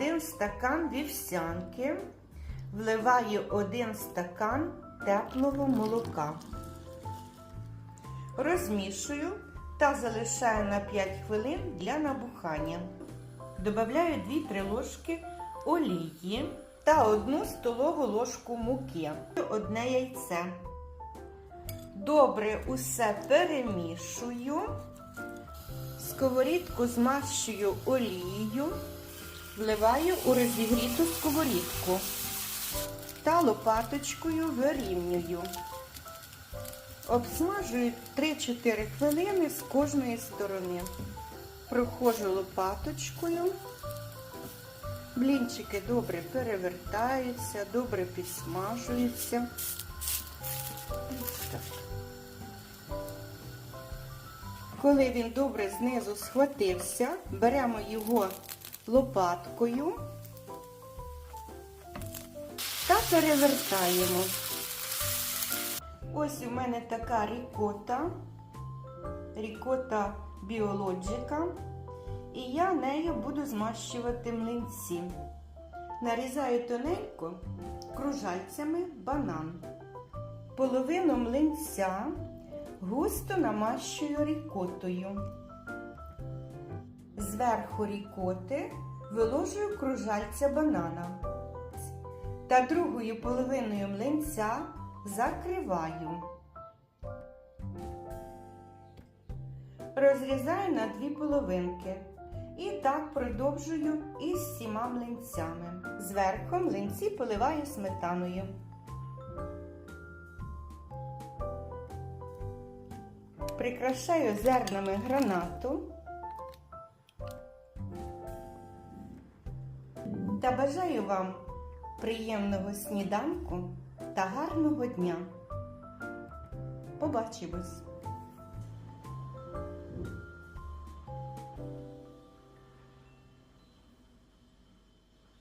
один стакан вівсянки, вливаю один стакан теплого молока. Розмішую та залишаю на 5 хвилин для набухання. Добавляю 2-3 ложки олії та 1 столову ложку муки, одне яйце. Добре усе перемішую. Сковорідку змащую олією, вливаю у розігріту сковорідку та лопаточкою вирівнюю. Обсмажую 3-4 хвилини з кожної сторони. Проходжу лопаточкою. Блінчики добре перевертаються, добре підсмажуються. Коли він добре знизу схватився, беремо його лопаткою та перевертаємо. Ось у мене така рікота, рікота біологіка, і я нею буду змащувати млинці. Нарізаю тоненько кружальцями банан. Половину млинця густо намащую рікотою. Зверху рікоти виложую кружальця банана. Та другою половиною млинця закриваю. Розрізаю на дві половинки. І так продовжую із всіма млинцями. Зверху млинці поливаю сметаною. Прикрашаю зернами гранату та бажаю вам приємного сніданку та гарного дня. Побачимось!